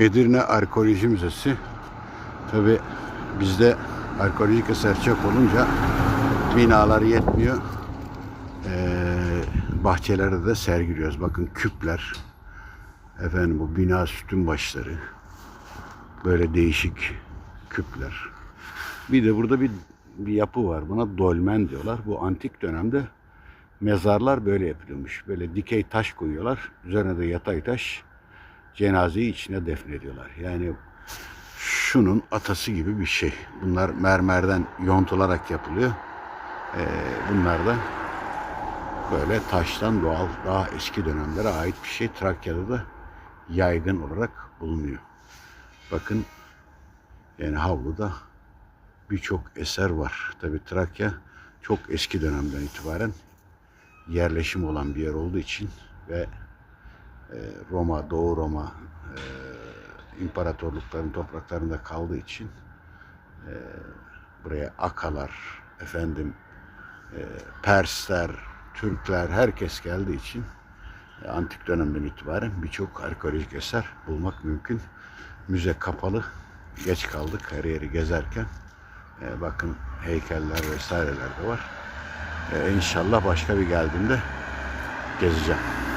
Edirne Arkeoloji Müzesi. Tabi bizde arkeolojik eser çok olunca binalar yetmiyor. Ee, bahçelerde de sergiliyoruz. Bakın küpler. Efendim bu bina sütun başları. Böyle değişik küpler. Bir de burada bir, bir yapı var. Buna dolmen diyorlar. Bu antik dönemde mezarlar böyle yapılıyormuş. Böyle dikey taş koyuyorlar. Üzerine de yatay taş cenazeyi içine defnediyorlar. Yani şunun atası gibi bir şey. Bunlar mermerden yontularak yapılıyor. Ee, bunlar da böyle taştan doğal daha eski dönemlere ait bir şey. Trakya'da da yaygın olarak bulunuyor. Bakın yani havluda birçok eser var. Tabi Trakya çok eski dönemden itibaren yerleşim olan bir yer olduğu için ve Roma, Doğu Roma e, imparatorlukların topraklarında kaldığı için e, buraya Akalar, efendim e, Persler, Türkler herkes geldiği için antik dönemden itibaren birçok arkeolojik eser bulmak mümkün. Müze kapalı. Geç kaldık her yeri gezerken. Bakın heykeller vesaireler de var. E, inşallah başka bir geldiğimde gezeceğim.